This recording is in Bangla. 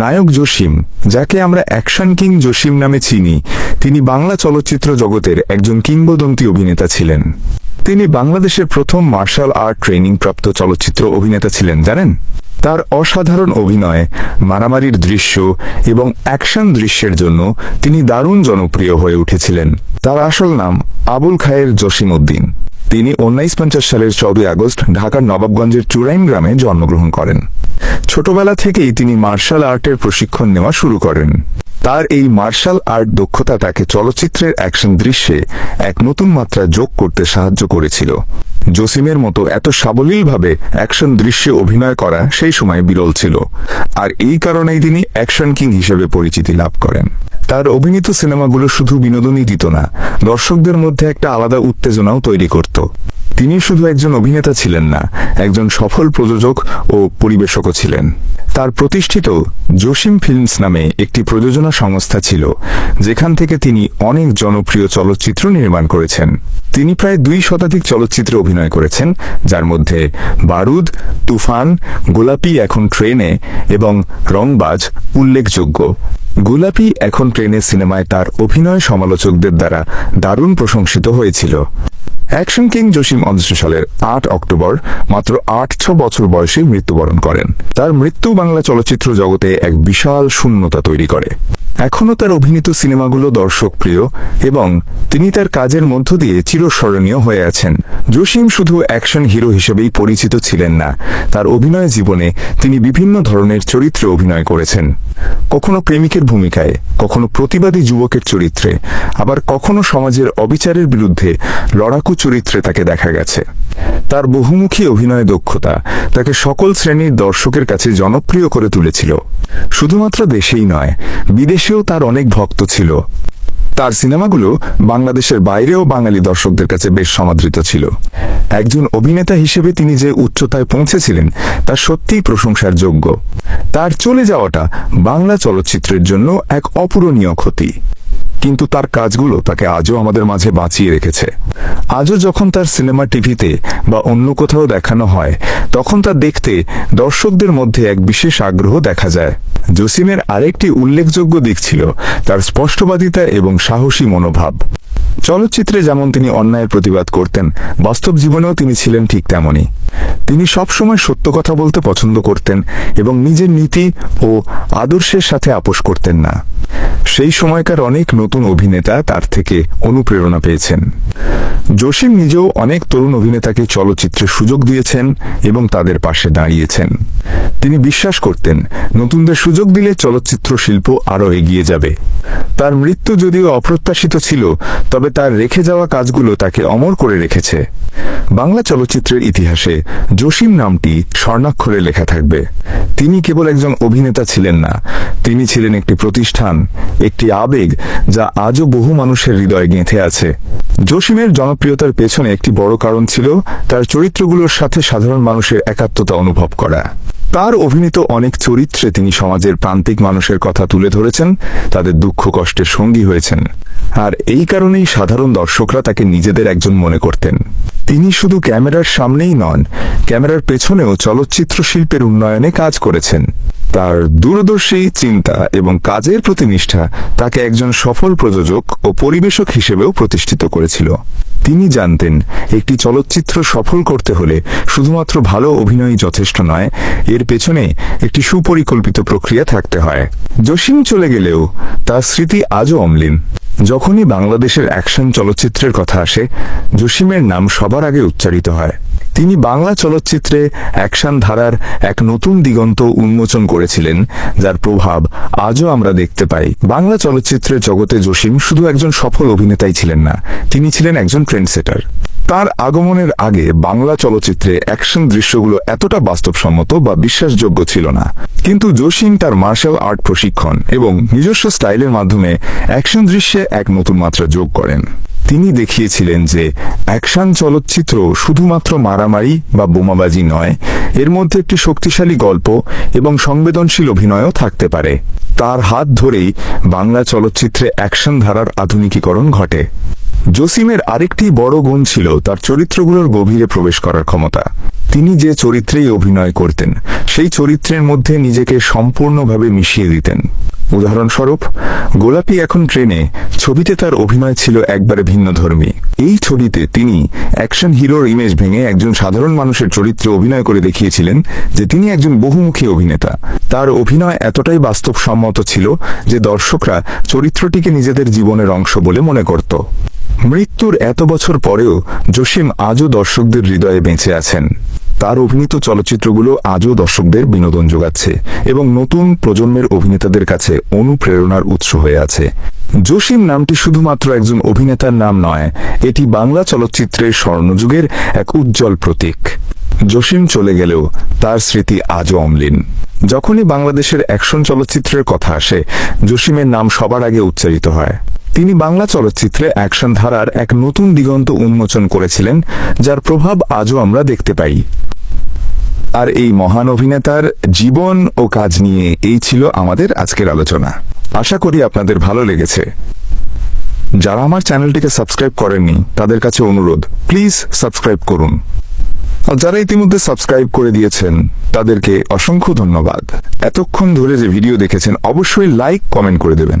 নায়ক জসিম, যাকে আমরা অ্যাকশন কিং জসিম নামে চিনি, তিনি বাংলা চলচ্চিত্র জগতের একজন কিংবদন্তি অভিনেতা ছিলেন। তিনি বাংলাদেশের প্রথম মার্শাল আর্ট ট্রেনিং প্রাপ্ত চলচ্চিত্র অভিনেতা ছিলেন, জানেন? তার অসাধারণ অভিনয়, মারামারির দৃশ্য এবং অ্যাকশন দৃশ্যের জন্য তিনি দারুণ জনপ্রিয় হয়ে উঠেছিলেন। তার আসল নাম আবুল খায়ের জসিম উদ্দিন। তিনি উনিশ পঞ্চাশ সালের চৌদ্দই আগস্ট ঢাকার নবাবগঞ্জের চুরাইন গ্রামে জন্মগ্রহণ করেন। ছোটবেলা থেকেই তিনি মার্শাল আর্টের প্রশিক্ষণ নেওয়া শুরু করেন। তার এই মার্শাল আর্ট দক্ষতা তাকে চলচ্চিত্রের অ্যাকশন দৃশ্যে এক নতুন মাত্রা যোগ করতে সাহায্য করেছিল। জসিমের মতো এত সাবলীলভাবে অ্যাকশন দৃশ্যে অভিনয় করা সেই সময় বিরল ছিল, আর এই কারণেই তিনি অ্যাকশন কিং হিসেবে পরিচিতি লাভ করেন। তার অভিনীত সিনেমাগুলো শুধু বিনোদনই দিত না, দর্শকদের মধ্যে একটা আলাদা উত্তেজনাও তৈরি করত। তিনি শুধু একজন অভিনেতা ছিলেন না, একজন সফল প্রযোজক ও পরিবেশকও ছিলেন। তার প্রতিষ্ঠিত জসিম ফিল্মস নামে একটি প্রযোজনা সংস্থা ছিল, যেখান থেকে তিনি অনেক জনপ্রিয় চলচ্চিত্র নির্মাণ করেছেন। তিনি প্রায় দুই শতাধিক চলচ্চিত্রে অভিনয় করেছেন, যার মধ্যে বারুদ, তুফান, গোলাপি এখন ট্রেনে এবং রংবাজ উল্লেখযোগ্য। গোলাপি এখন ট্রেনে সিনেমায় তার অভিনয় সমালোচকদের দ্বারা দারুণ প্রশংসিত হয়েছিল। অ্যাকশন কিং জসিম উনিশ সালের আট অক্টোবর মাত্র আট ছ বছর বয়সে মৃত্যুবরণ করেন। তার মৃত্যু বাংলা চলচ্চিত্র জগতে এক বিশাল শূন্যতা তৈরি করে। এখনও তার অভিনীত সিনেমাগুলো দর্শক প্রিয় এবং তিনি তার কাজের মধ্য দিয়ে চিরস্মরণীয় হয়ে আছেন। জসিম শুধু অ্যাকশন হিরো হিসেবেই পরিচিত ছিলেন না, তার অভিনয় জীবনে তিনি বিভিন্ন ধরনের চরিত্রে অভিনয় করেছেন। কখনো প্রেমিকের ভূমিকায় কখনো প্রতিবাদী যুবকের চরিত্রে, আবার কখনো সমাজের অবিচারের বিরুদ্ধে লড়াকু চরিত্রে তাকে দেখা গেছে। তার বহুমুখী অভিনয় দক্ষতা তাকে সকল শ্রেণির দর্শকের কাছে জনপ্রিয় করে তুলেছিল। শুধুমাত্র দেশেই নয়, বিদেশেও তার অনেক ভক্ত ছিল। তার সিনেমাগুলো বাংলাদেশের বাইরেও বাঙালি দর্শকদের কাছে বেশ সমাদৃত ছিল। একজন অভিনেতা হিসেবে তিনি যে উচ্চতায় পৌঁছেছিলেন, তা সত্যিই প্রশংসার যোগ্য। তার চলে যাওয়াটা বাংলা চলচ্চিত্রের জন্য এক অপূরণীয় ক্ষতি। কিন্তু তার কাজগুলো তাকে আজও আমাদের মাঝে বাঁচিয়ে রেখেছে। আজও যখন তার সিনেমা টিভিতে বা অন্য কোথাও দেখানো হয়, তখন তা দেখতে দর্শকদের মধ্যে এক বিশেষ আগ্রহ দেখা যায়। জসিমের আরেকটি উল্লেখযোগ্য দিক ছিল তার স্পষ্টবাদিতা এবং সাহসী মনোভাব। চলচ্চিত্রে যেমন তিনি অন্যায়ের প্রতিবাদ করতেন, বাস্তব জীবনেও তিনি ছিলেন ঠিক তেমনই। তিনি সবসময় সত্য কথা বলতে পছন্দ করতেন এবং নিজের নীতি ও আদর্শের সাথে আপোষ করতেন না। সেই সময়কার অনেক নতুন অভিনেতা তার থেকে অনুপ্রেরণা পেয়েছেন। জসিম নিজেও অনেক তরুণ অভিনেতাকে চলচ্চিত্রে সুযোগ দিয়েছেন এবং তাদের পাশে দাঁড়িয়েছেন। তিনি বিশ্বাস করতেন, নতুনদের সুযোগ দিলে চলচ্চিত্র শিল্প আরও এগিয়ে যাবে। তার মৃত্যু যদিও অপ্রত্যাশিত ছিল, তবে তার রেখে যাওয়া কাজগুলো তাকে অমর করে রেখেছে। বাংলা চলচ্চিত্রের ইতিহাসে জসিম নামটি স্বর্ণাক্ষরে লেখা থাকবে। তিনি কেবল একজন অভিনেতা ছিলেন না, তিনি ছিলেন একটি প্রতিষ্ঠান একটি আবেগ যা আজও বহু মানুষের হৃদয়ে গেঁথে আছে। জসিমের জনপ্রিয়তার পেছনে একটি বড় কারণ ছিল তার চরিত্রগুলোর সাথে সাধারণ মানুষের একাত্মতা অনুভব করা। তার অভিনীত অনেক চরিত্রে তিনি সমাজের প্রান্তিক মানুষের কথা তুলে ধরেছেন, তাদের দুঃখ কষ্টের সঙ্গী হয়েছেন। আর এই কারণেই সাধারণ দর্শকরা তাকে নিজেদের একজন মনে করতেন। তিনি শুধু ক্যামেরার সামনেই নন, ক্যামেরার পেছনেও চলচ্চিত্র শিল্পের উন্নয়নে কাজ করেছেন। তার দূরদর্শী চিন্তা এবং কাজের প্রতি নিষ্ঠা তাকে একজন সফল প্রযোজক ও পরিবেশক হিসেবেও প্রতিষ্ঠিত করেছিল। তিনি জানতেন, একটি চলচ্চিত্র সফল করতে হলে শুধুমাত্র ভালো অভিনয় যথেষ্ট নয়, এর পেছনে একটি সুপরিকল্পিত প্রক্রিয়া থাকতে হয়। জসিম চলে গেলেও তার স্মৃতি আজও অমলিন। যখনই বাংলাদেশের অ্যাকশন চলচ্চিত্রের কথা আসে, জসিমের নাম সবার আগে উচ্চারিত হয়। তিনি বাংলা চলচ্চিত্রে অ্যাকশন ধারার এক নতুন দিগন্ত উন্মোচন করেছিলেন, যার প্রভাব আজও আমরা দেখতে পাই। বাংলা চলচ্চিত্রের জগতে জসিম শুধু একজন সফল অভিনেতাই ছিলেন না, তিনি ছিলেন একজন ট্রেন্ডসেটার। তার আগমনের আগে বাংলা চলচ্চিত্রে অ্যাকশন দৃশ্যগুলো এতটা বাস্তবসম্মত বা বিশ্বাসযোগ্য ছিল না। কিন্তু জসিম তার মার্শাল আর্ট প্রশিক্ষণ এবং নিজস্ব স্টাইলের মাধ্যমে অ্যাকশন দৃশ্যে এক নতুন মাত্রা যোগ করেন। তিনি দেখিয়েছিলেন যে অ্যাকশন চলচ্চিত্র শুধুমাত্র মারামারি বা বোমাবাজি নয়, এর মধ্যে একটি শক্তিশালী গল্প এবং সংবেদনশীল অভিনয়ও থাকতে পারে। তার হাত ধরেই বাংলা চলচ্চিত্রে অ্যাকশন ধারার আধুনিকীকরণ ঘটে। জসিমের আরেকটি বড় গুণ ছিল তার চরিত্রগুলোর গভীরে প্রবেশ করার ক্ষমতা। তিনি যে চরিত্রেই অভিনয় করতেন, সেই চরিত্রের মধ্যে নিজেকে সম্পূর্ণভাবে মিশিয়ে দিতেন। উদাহরণস্বরূপ, গোলাপি এখন ট্রেনে, ছবিতে তার অভিনয় ছিল একবারে ভিন্নধর্মী এই ছবিতে তিনি অ্যাকশন হিরোর ইমেজ ভেঙে একজন সাধারণ মানুষের চরিত্রে অভিনয় করে দেখিয়েছিলেন যে তিনি একজন বহুমুখী অভিনেতা। তার অভিনয় এতটাই বাস্তবসম্মত ছিল যে দর্শকরা চরিত্রটিকে নিজেদের জীবনের অংশ বলে মনে করত। মৃত্যুর এত বছর পরেও জসিম আজও দর্শকদের হৃদয়ে বেঁচে আছেন। তার অভিনীত চলচ্চিত্রগুলো আজও দর্শকদের বিনোদন যোগাচ্ছে এবং নতুন প্রজন্মের অভিনেতাদের কাছে অনুপ্রেরণার উৎস হয়ে আছে। জসিম নামটি শুধুমাত্র একজন অভিনেতার নাম নয়, এটি বাংলা চলচ্চিত্রের স্বর্ণযুগের এক উজ্জ্বল প্রতীক। জসিম চলে গেলেও তার স্মৃতি আজও অমলিন। যখনই বাংলাদেশের অ্যাকশন চলচ্চিত্রের কথা আসে, জসিমের নাম সবার আগে উচ্চারিত হয়। তিনি বাংলা চলচ্চিত্রে অ্যাকশন ধারার এক নতুন দিগন্ত উন্মোচন করেছিলেন, যার প্রভাব আজও আমরা দেখতে পাই। আর এই মহান অভিনেতার জীবন ও কাজ নিয়ে এই ছিল আমাদের আজকের আলোচনা। আশা করি আপনাদের ভালো লেগেছে। যারা আমার চ্যানেলটিকে সাবস্ক্রাইব করেননি, তাদের কাছে অনুরোধ, প্লিজ সাবস্ক্রাইব করুন। আর যারা ইতিমধ্যে সাবস্ক্রাইব করে দিয়েছেন, তাদেরকে অসংখ্য ধন্যবাদ। এতক্ষণ ধরে যে ভিডিও দেখেছেন, অবশ্যই লাইক, কমেন্ট করে দেবেন।